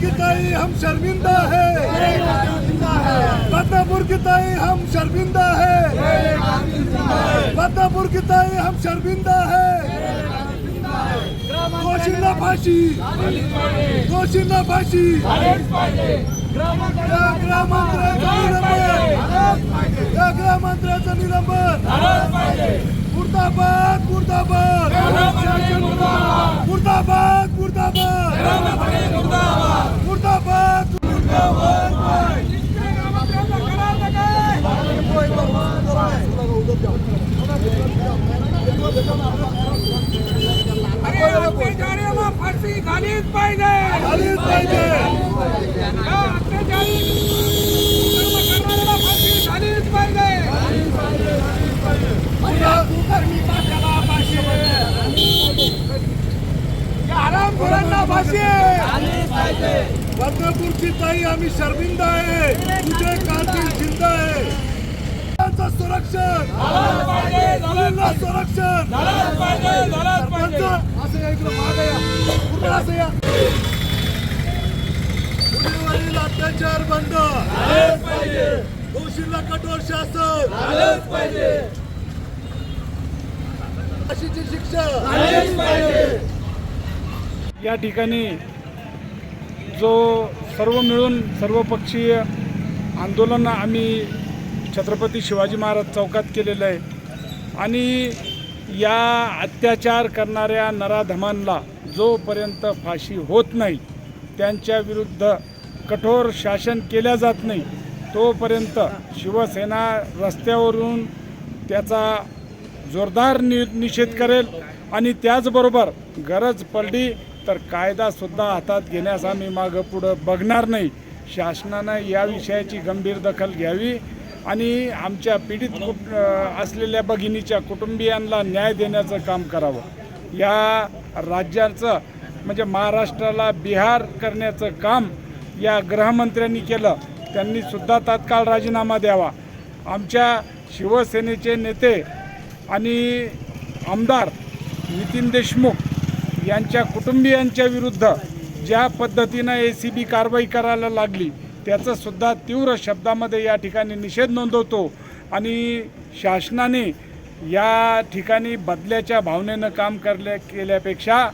की ताई हम शर्मिंदा है। फतेहपुर की ताई हम शर्मिंदा है। फतेहपुर की ताई हम शर्मिंदा है। दोषींना फाशी दोषींना फाशी या निलंबन। या निलंबन मुर्दाबाद मुर्दाबाद मुर्दाबाद मुर्दाबाद मुर्दाबाद अरे अत्याचाराला फाशी झालीच पाहिजे झालीच पाहिजे या अत्याचारी कर्म करणाऱ्याला फाशी झालीच पाहिजे त्याला फाशी या हरामखोरांना फाशी बदलापूरची ताई आम्ही शर्मिंदा आहे. तुझे कारतील जिंदा आहे. संरक्षण. संरक्षण. अत्याचार बंद. दोषींना कठोर शासन. फाशीची शिक्षा. या ठिकाणी जो सर्व मिळून सर्वपक्षीय आंदोलन आम्ही छत्रपती शिवाजी महाराज चौकात केलेलं आहे. आणि या अत्याचार करणाऱ्या नराधमांना जोपर्यंत फाशी होत नाही त्यांच्या विरुद्ध कठोर शासन केल्या जात नाही तोपर्यंत शिवसेना रस्त्यावरून त्याचा जोरदार नि निषेध करेल आणि त्याचबरोबर गरज पडली तर कायदासुद्धा हातात घेण्यास आम्ही मागं पुढं बघणार नाही. शासनानं या विषयाची गंभीर दखल घ्यावी आणि आमच्या पीडित कुट असलेल्या भगिनीच्या कुटुंबियांना न्याय देण्याचं काम करावं. या राज्याचं म्हणजे महाराष्ट्राला बिहार करण्याचं काम या गृहमंत्र्यांनी केलं त्यांनी सुद्धा तात्काळ राजीनामा द्यावा. आमच्या शिवसेनेचे नेते आणि आमदार नितीन देशमुख यांच्या कुटुंबियांच्या विरुद्ध ज्या पद्धतीनं ए सी बी कारवाई करायला लागली त्याचंसुद्धा तीव्र शब्दामध्ये या ठिकाणी निषेध नोंदवतो आणि शासनाने या ठिकाणी बदल्याच्या भावनेनं काम करल्या केल्यापेक्षा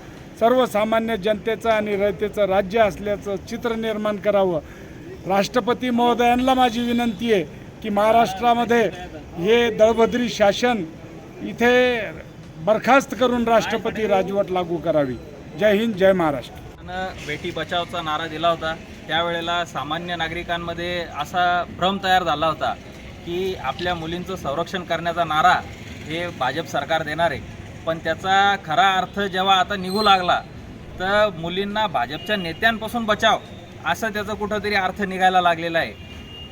सर्वसामान्य जनतेचं आणि रयतेचं राज्य असल्याचं चित्र निर्माण करावं. राष्ट्रपती महोदयांना माझी विनंती आहे की महाराष्ट्रामध्ये हे दळभद्री शासन इथे बरखास्त करून राष्ट्रपती राजवट लागू करावी. जय हिंद जय महाराष्ट्र. बेटी बचावचा नारा दिला होता. त्यावेळेला सामान्य नागरिकांमध्ये असा भ्रम तयार झाला होता की आपल्या मुलींचं संरक्षण करण्याचा नारा हे भाजप सरकार देणार आहे. पण त्याचा खरा अर्थ जेव्हा आता निघू लागला तर मुलींना भाजपच्या नेत्यांपासून बचाव असं त्याचा कुठंतरी अर्थ निघायला लागलेला आहे.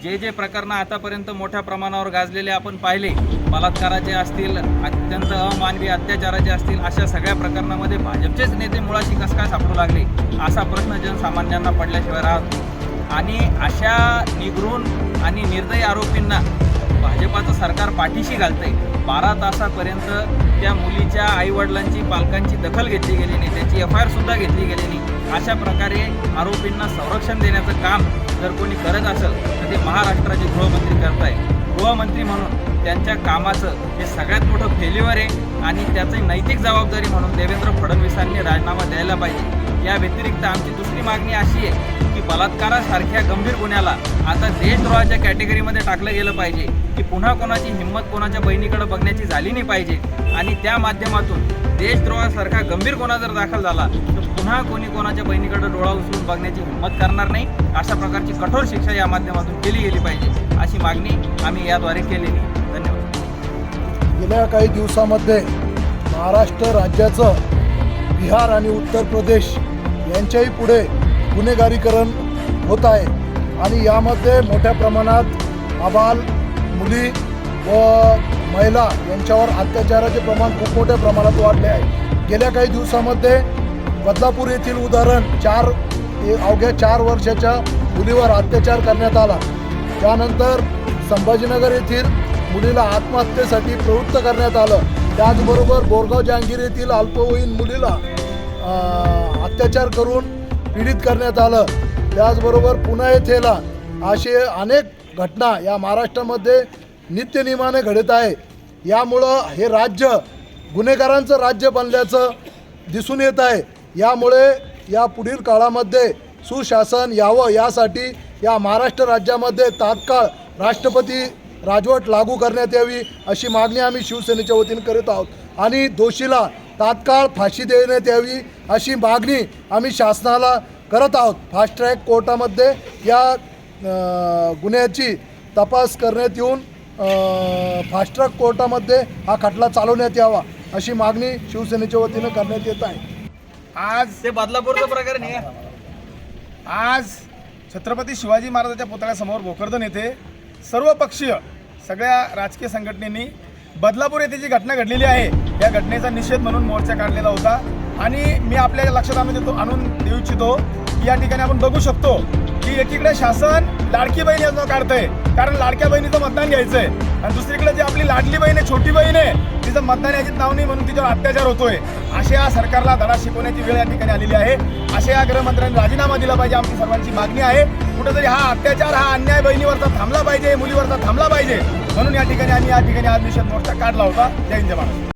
जे जे प्रकरणं आतापर्यंत मोठ्या प्रमाणावर गाजलेले आपण पाहिले बलात्काराचे असतील अत्यंत अमानवी अत्याचाराचे असतील अशा सगळ्या प्रकरणामध्ये भाजपचेच नेते मुळाशी कसं काय सापडू लागले असा प्रश्न जनसामान्यांना पडल्याशिवाय राहतो आणि अशा निगरून आणि निर्दयी आरोपींना भाजपाचं सरकार पाठीशी घालतंय. बारा तासापर्यंत त्या मुलीच्या आईवडिलांची पालकांची दखल घेतली गेली नाही. त्याची एफ आय आरसुद्धा घेतली गेली नाही. अशा प्रकारे आरोपींना संरक्षण देण्याचं काम जर कोणी करत असेल तर ते महाराष्ट्राचे गृहमंत्री करताय गृहमंत्री म्हणून त्यांच्या कामाचं हे सगळ्यात मोठं फेल्युअर आहे आणि त्याची नैतिक जबाबदारी म्हणून देवेंद्र फडणवीसांनी राजीनामा द्यायला पाहिजे. या व्यतिरिक्त आमची दुसरी मागणी अशी आहे की बलात्कारासारख्या गंभीर गुन्ह्याला आता देशद्रोहाच्या कॅटेगरीमध्ये टाकलं गेलं पाहिजे की पुन्हा कोणाची हिंमत कोणाच्या बहिणीकडे बघण्याची झाली नाही पाहिजे. आणि त्या माध्यमातून देशद्रोहासारखा गंभीर गुन्हा जर दाखल झाला तर पुन्हा कोणी कोणाच्या बहिणीकडे डोळा उचलून बघण्याची हिंमत करणार नाही. अशा प्रकारची कठोर शिक्षा या माध्यमातून केली गेली पाहिजे. अशी मागणी आम्ही याद्वारे केलेली धन्यवाद. गेल्या काही दिवसामध्ये महाराष्ट्र राज्याचं बिहार आणि उत्तर प्रदेश यांच्याही पुढे गुन्हेगारीकरण होत आहे. आणि यामध्ये मोठ्या प्रमाणात आबाल मुली व महिला यांच्यावर अत्याचाराचे प्रमाण खूप मोठ्या प्रमाणात वाढले आहे. गेल्या काही दिवसामध्ये बदलापूर येथील उदाहरण चार अवघ्या चार वर्षाच्या मुलीवर अत्याचार करण्यात आला. त्यानंतर संभाजीनगर येथील मुलीला आत्महत्येसाठी प्रवृत्त करण्यात आलं. त्याचबरोबर बोरगाव जहांगीर येथील अल्पवयीन मुलीला अत्याचार करून पीडित करण्यात आलं. त्याचबरोबर पुन्हा येथेला असे अनेक घटना या महाराष्ट्रामध्ये नित्यनियमाने घडत आहे. यामुळं हे राज्य गुन्हेगारांचं राज्य बनल्याचं दिसून येत आहे. यामुळे या पुढील काळामध्ये सुशासन यावं यासाठी या महाराष्ट्र राज्यामध्ये तात्काळ राष्ट्रपती राजवट लागू करण्यात यावी अशी मागणी आम्ही शिवसेनेच्या वतीने करत आहोत. आणि दोषीला तात्काळ फाशी देण्यात यावी अशी मागणी आम्ही शासनाला करत आहोत. फास्ट ट्रॅक कोर्टामध्ये या गुन्ह्याची तपास करण्यात येऊन फास्ट ट्रॅक कोर्टामध्ये हा खटला चालवण्यात यावा अशी मागणी शिवसेनेच्या वतीनं करण्यात येत आहे. आज ते बदलापूरचं प्रकरण आहे. आज छत्रपती शिवाजी महाराजांच्या पुतळ्यासमोर भोकरदन येथे सर्व पक्षीय सगळ्या राजकीय संघटनेनी बदलापूर येथे जी घटना घडलेली आहे या घटनेचा निषेध म्हणून मोर्चा काढलेला होता. आणि मी आपल्या लक्षात आणून देतो आणून देऊ इच्छितो की या ठिकाणी आपण बघू शकतो की एकीकडे शासन लाडकी बहीण योजना काढतंय. कारण लाडक्या बहिणीचं मतदान घ्यायचंय. आणि दुसरीकडे जी आपली लाडली बहीण आहे छोटी बहीण आहे तिचं मतदान याची नाव नाही म्हणून तिच्यावर अत्याचार होतोय. अशा या सरकारला धडा शिकवण्याची वेळ या ठिकाणी आलेली आहे. अशा या गृहमंत्र्यांनी राजीनामा दिला पाहिजे आमची सर्वांची मागणी आहे. कुठेतरी हा अत्याचार हा अन्याय बहिणीवरचा थांबला पाहिजे मुलीवरचा थांबला पाहिजे. म्हणून या ठिकाणी आम्ही या ठिकाणी आज निषेध मोर्चा काढला होता. जय हिंद महाराज